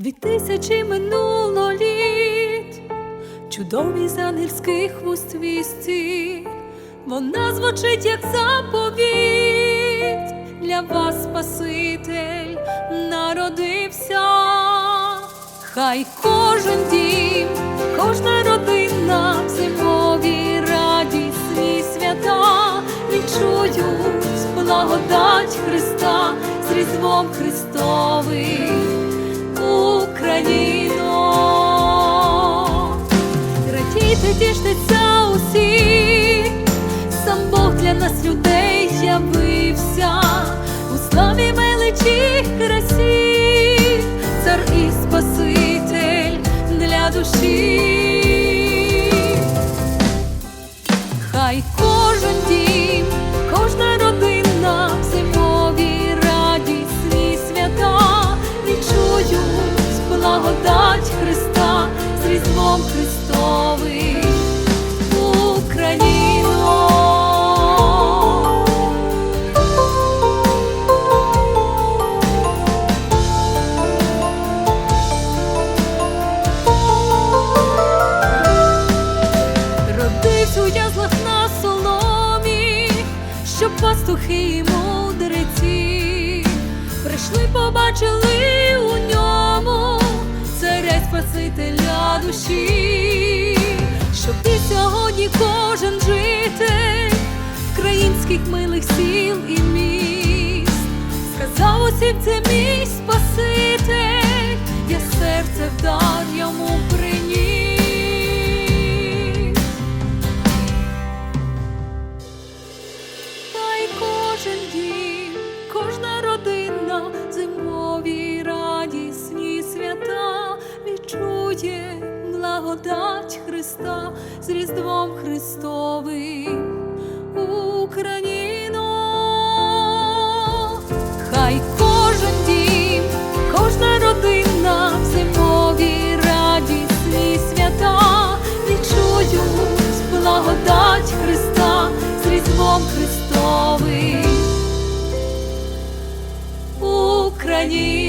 Дві тисячі минуло літ, чудові з ангельських вуст вісті, вона звучить, як заповідь, для вас Спаситель народився, хай кожен дім, кожна родина в зимовій радісні свята відчують благодать Христа з Різдвом Христовим. Радійте, тіштеться усі, сам Бог для нас людей явився, у славі величі красі, цар і Спаситель для душі. Хай кожен дім, кожна родина в зимові радісні свята. Відчують благодать Христа з щоб пастухи і мудреці прийшли, побачили у ньому царя Спасителя душі, щоб і сьогодні кожен житель українських милих сіл і міст сказав усім це мій Спаситель, я серце в дар йому зимові радісні свята відчує благодать Христа з Різдвом Христовим Україно. Христовим Україно.